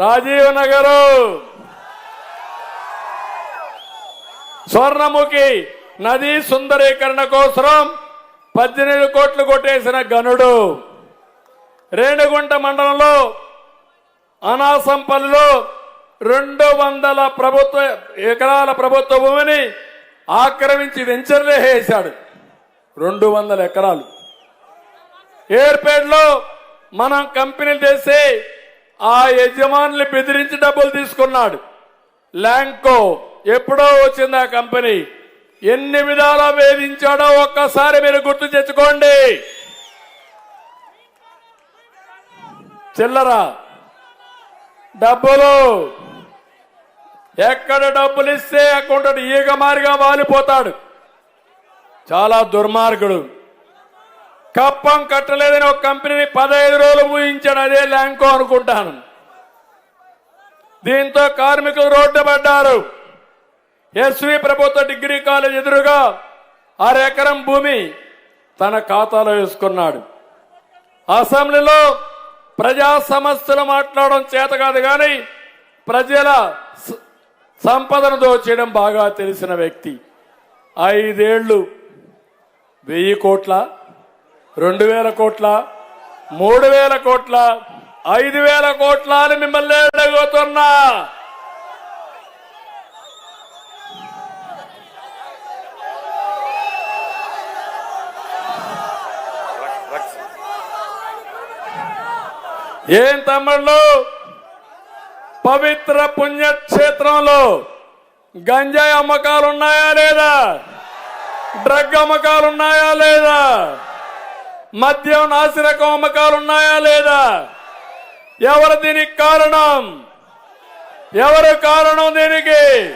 రాజీవ్ నగరు. స్వర్ణముఖి నదీ సుందరీకరణ కోసం పద్దెనిమిది కోట్లు కొట్టేసిన గనుడు. రేణుగుంట మండలంలో అనాసంపల్లిలో రెండు వందల ప్రభుత్వ ఎకరాల ప్రభుత్వ భూమిని ఆక్రమించి వెంచర్లే వేశాడు రెండు వందల ఎకరాలు. ఎయిర్పేట్లో మనం కంపెనీలు చేసే ఆ యజమానులు బెదిరించి డబ్బులు తీసుకున్నాడు. ల్యాంకో ఎప్పుడో వచ్చింది ఆ కంపెనీ. ఎన్ని విధాలా వేధించాడో ఒక్కసారి మీరు గుర్తు తెచ్చుకోండి. చిల్లర డబ్బులు. ఎక్కడ డబ్బులు ఇస్తే అకౌంట్ ఈగ మారిగా వాలిపోతాడు. చాలా దుర్మార్గుడు. కప్పం కట్టలేదని ఒక కంపెనీని పదహైదు రోజులు ఊహించాడు అదే ల్యాంకో అనుకుంటాను. దీంతో కార్మికులు రోడ్డు పడ్డారు. ఎస్వి ప్రభుత్వ డిగ్రీ కాలేజ్ ఎదురుగా అరెకరం భూమి తన ఖాతాలో వేసుకున్నాడు. అసెంబ్లీలో ప్రజా సమస్యలు మాట్లాడడం చేత కాదు కానీ ప్రజల సంపదను దోచేయడం బాగా తెలిసిన వ్యక్తి. ఐదేళ్ళు వెయ్యి కోట్ల రెండు వేల కోట్ల మూడు వేల కోట్ల ఐదు వేల కోట్ల అని మిమ్మల్ని అడగబోతున్నా ఏం తమ్ముళ్ళు? పవిత్ర పుణ్యక్షేత్రంలో గంజాయి అమ్మకాలు ఉన్నాయా లేదా? డ్రగ్ అమ్మకాలు ఉన్నాయా లేదా? మద్యం నాసిరకం అమ్మకాలు ఉన్నాయా లేదా? ఎవరు దీనికి కారణం? ఎవరు కారణం దీనికి?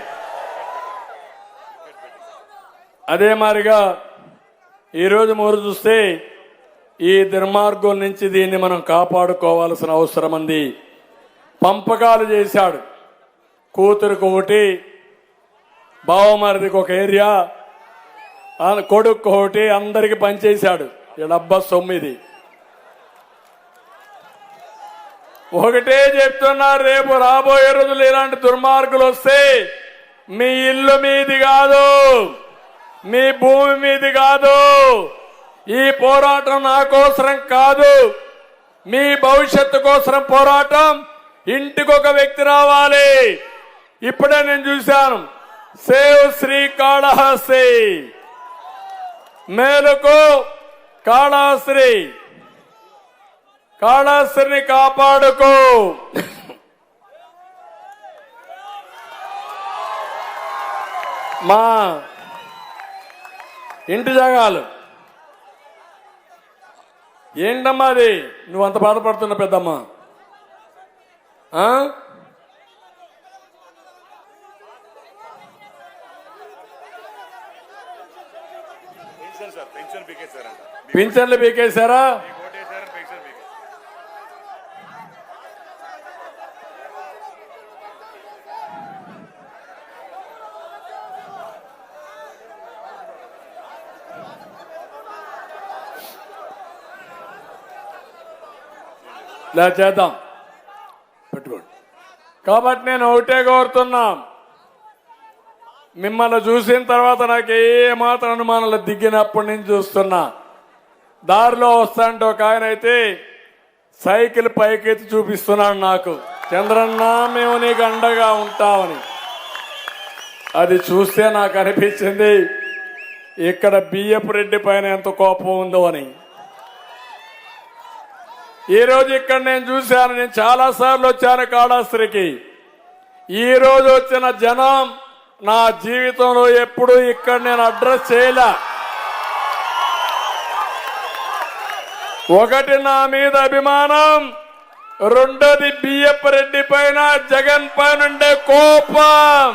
అదే మారిగా ఈరోజు మూరు చూస్తే ఈ దుర్మార్గం నుంచి దీన్ని మనం కాపాడుకోవాల్సిన అవసరం ఉంది. పంపకాలు చేశాడు. కూతురుకు ఒకటి బావమరిదికి ఒక ఏరియా కొడుకు ఒకటి అందరికి పనిచేశాడు. డబ్బా తొమ్మిది. ఒకటే చెప్తున్నా రేపు రాబోయే రోజులు ఇలాంటి దుర్మార్గులు వస్తే మీ ఇల్లు మీది కాదు మీ భూమి మీది కాదు ఈ పోరాటం నా కోసరం కాదు మీ భవిష్యత్తు కోసం పోరాటం ఇంటికి ఒక వ్యక్తి రావాలి. ఇప్పుడే నేను చూశాను సేవ్ శ్రీ కాళహస్తి. మేలుకు కాళహస్త్రి కాళాశ్రిని కాపాడుకో. మా ఇంటి జాగాలు. ఏంటమ్మా అది? నువ్వు అంత బాధపడుతున్న పెద్దమ్మ ఆ? పెన్షన్ సార్ పెన్షన్ పీకేశారంట పింఛన్లు పీకేశారా? ఇలా చేద్దాం. పెట్టుకోండి. కాబట్టి నేను ఒకటే కోరుతున్నా. మిమ్మల్ని చూసిన తర్వాత నాకు ఏమాత్రం అనుమానాలు దిగినప్పటి నుంచి చూస్తున్నా. దారిలో వస్తాంటే ఒక ఆయన అయితే సైకిల్ పైకెత్తి చూపిస్తున్నాడు నాకు. చంద్రన్న మేము నీకు అండగా ఉంటామని. అది చూస్తే నాకు అనిపించింది ఇక్కడ బియ్యపు రెడ్డి పైన ఎంత కోపం ఉందో అని. ఈ రోజు ఇక్కడ నేను చూశాను నేను చాలాసార్లు వచ్చాను కాళాస్త్రికి ఈరోజు వచ్చిన జనం నా జీవితంలో ఎప్పుడు ఇక్కడ నేను అడ్రస్ చేయలే. ఒకటి నా మీద అభిమానం రెండోది బియ్యప్ప రెడ్డి పైన జగన్ పైన ఉండే కోపం.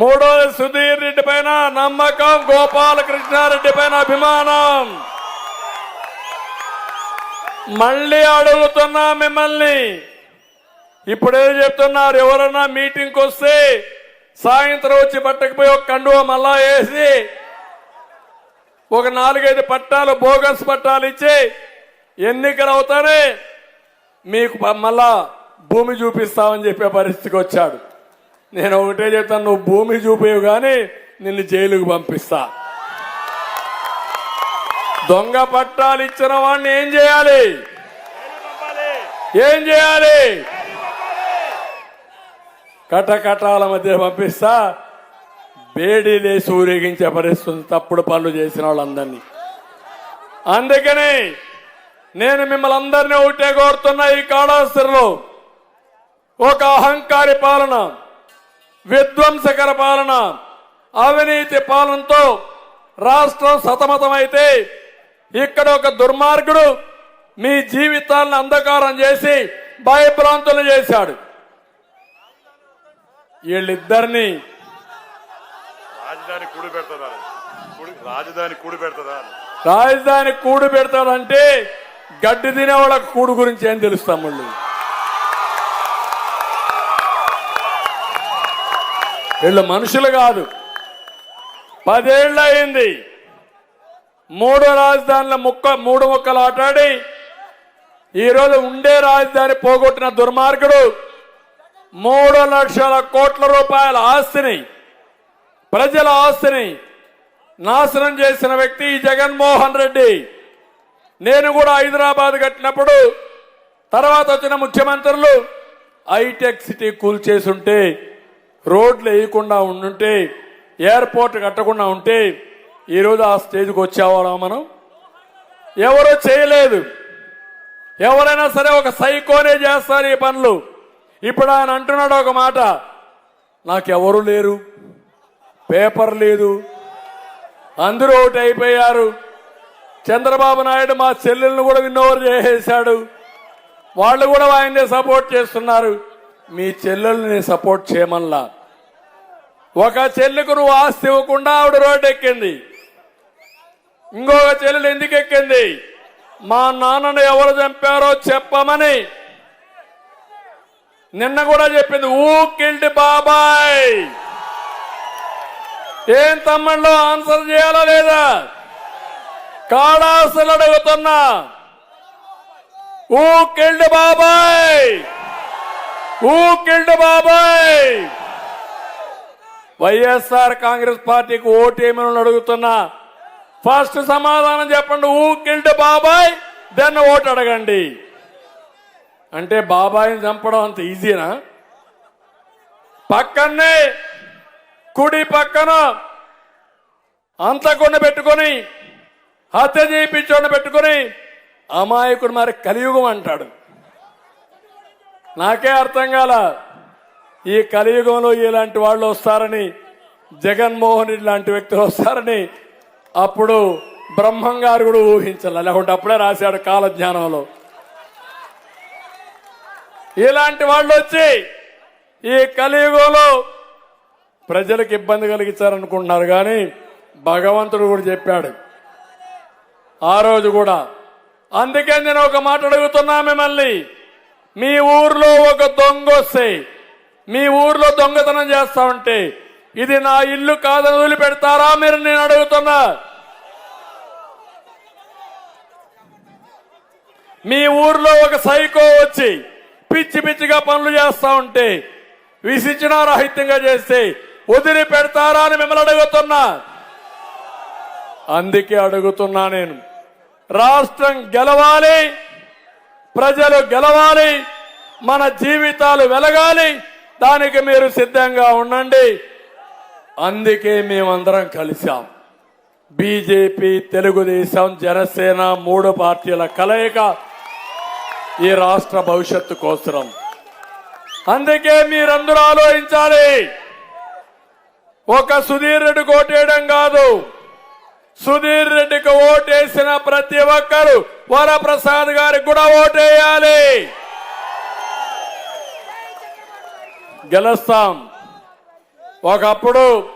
మూడోది సుధీర్ రెడ్డి పైన నమ్మకం గోపాలకృష్ణారెడ్డి పైన అభిమానం. మళ్ళీ అడుగుతున్నా మిమ్మల్ని ఇప్పుడే చెప్తున్నారు? ఎవరన్నా మీటింగ్కి వస్తే సాయంత్రం వచ్చి పట్టకపోయి ఒక కండువ మళ్ళా వేసి ఒక నాలుగైదు పట్టాలు బోగస్ పట్టాలు ఇచ్చి ఎన్నికలు అవుతానే మీకు మళ్ళా భూమి చూపిస్తామని చెప్పే పరిస్థితికి వచ్చాడు. నేను ఒకటే చెప్తాను నువ్వు భూమి చూపేవు కానీ నిన్ను జైలుకు పంపిస్తా. దొంగ పట్టాలు ఇచ్చిన వాడిని ఏం చేయాలి? ఏం చేయాలి? కటకటాల మధ్య పంపిస్తా. బేడీలేసి ఊరేగించే పరిస్థితుంది తప్పుడు పనులు చేసిన వాళ్ళందరినీ. అందుకని నేను మిమ్మల్ని అందరినీ ఒకటే కోరుతున్నా ఈ కాళాస్త్రలో ఒక అహంకారి పాలన విధ్వంసకర పాలన అవినీతి పాలనతో రాష్ట్రం సతమతమైతే ఇక్కడ ఒక దుర్మార్గుడు మీ జీవితాలను అంధకారం చేసి భయభ్రాంతులు చేశాడు. వీళ్ళిద్దరిని రాజధాని కూడి రాజధాని కూడి రాజధాని కూడు పెడతాడంటే గడ్డి తినే వాళ్ళకి కూడు గురించి ఏం తెలుస్తాం మళ్ళీ వీళ్ళు మనుషులు కాదు. పదేళ్ళు అయింది. మూడు రాజధానుల ముక్క మూడు ముక్కలు ఆటాడి ఈరోజు ఉండే రాజధాని పోగొట్టిన దుర్మార్గుడు మూడు లక్షల కోట్ల రూపాయల ఆస్తిని ప్రజల ఆస్తిని నాశనం చేసిన వ్యక్తి జగన్మోహన్ రెడ్డి. నేను కూడా హైదరాబాద్ కట్టినప్పుడు తర్వాత వచ్చిన ముఖ్యమంత్రులు హైటెక్ సిటీ కూల్చేసుంటే రోడ్లు వేయకుండా ఉండుంటే ఎయిర్పోర్ట్ కట్టకుండా ఉంటే ఈరోజు ఆ స్టేజ్కి వచ్చేవాళ్ళం మనం. ఎవరు చేయలేదు. ఎవరైనా సరే ఒక సైకోనే చేస్తారు ఈ పనులు. ఇప్పుడు ఆయన అంటున్నాడు ఒక మాట. నాకెవరు లేరు. పేపర్ లేదు. అందరూ ఒకటి అయిపోయారు. చంద్రబాబు నాయుడు మా చెల్లెలను కూడా విన్నోవర్ చేసేశాడు. వాళ్ళు కూడా ఆయన్ని సపోర్ట్ చేస్తున్నారు. మీ చెల్లెల్ని సపోర్ట్ చేయమల్లా ఒక చెల్లికి నువ్వు ఆస్తి ఇవ్వకుండా ఆవిడ రోడ్డు ఎక్కింది ఇంకొక చెల్లెలు ఎందుకు ఎక్కింది మా నాన్నను ఎవరు చంపారో చెప్పమని. నిన్న కూడా చెప్పింది ఊ కిల్డ్ బాబాయ్. ఏం తమ్ముళ్ళు ఆన్సర్ చేయాలా లేదా? కాళాసులు అడుగుతున్నా ఊ కిల్డ్ బాబాయ్. ఊ కిల్డ్ బాబాయ్. వైఎస్ఆర్ కాంగ్రెస్ పార్టీకి ఓటేమని అడుగుతున్నా ఫస్ట్ సమాధానం చెప్పండి ఊ కిల్డ్ బాబాయ్ దెన్ ఓటు అడగండి. అంటే బాబాయిని చంపడం అంత ఈజీనా? పక్కనే కుడి పక్కన అంతకుండా పెట్టుకొని హత్య చేయించోడిని పెట్టుకొని అమాయకుడు మరి కలియుగం అంటాడు. నాకే అర్థం కాల ఈ కలియుగంలో ఇలాంటి వాళ్ళు వస్తారని జగన్మోహన్ రెడ్డి లాంటి వ్యక్తులు వస్తారని అప్పుడు బ్రహ్మం గారు కూడా ఊహించాలి. లేకుంటే అప్పుడే రాశాడు కాలజ్ఞానంలో. ఇలాంటి వాళ్ళు వచ్చి ఈ కలియుగంలో ప్రజలకు ఇబ్బంది కలిగించారనుకుంటున్నారు కానీ భగవంతుడు కూడా చెప్పాడు. ఆ రోజు కూడా అందుకే నేను ఒక మాట అడుగుతున్నా మిమ్మల్ని. మీ ఊర్లో ఒక దొంగ వస్తే మీ ఊర్లో దొంగతనం చేస్తా ఉంటే ఇది నా ఇల్లు కాదని వదిలిపెడతారా మీరు నేను అడుగుతున్నా? మీ ఊర్లో ఒక సైకో వచ్చి పిచ్చి పిచ్చిగా పనులు చేస్తా ఉంటే విసిచిన రాహిత్యంగా చేస్తే వదిలి పెడతారా అని మిమ్మల్ని అడుగుతున్నా. అందుకే అడుగుతున్నా నేను రాష్ట్రం గెలవాలి ప్రజలు గెలవాలి మన జీవితాలు వెలగాలి దానికి మీరు సిద్ధంగా ఉండండి. అందుకే మేమందరం కలిశాం. బీజేపీ తెలుగుదేశం జనసేన మూడు పార్టీల కలయిక ఈ రాష్ట్ర భవిష్యత్తు కోసరం. అందుకే మీరందరూ ఆలోచించాలి. ఒక సుధీర్ రెడ్డి కోటేయడం కాదు. సుధీర్ రెడ్డికి ఓటేసిన ప్రతి ఒక్కరు వరప్రసాద్ గారికి కూడా ఓటేయాలి. గెలుస్తాం. ఒకప్పుడు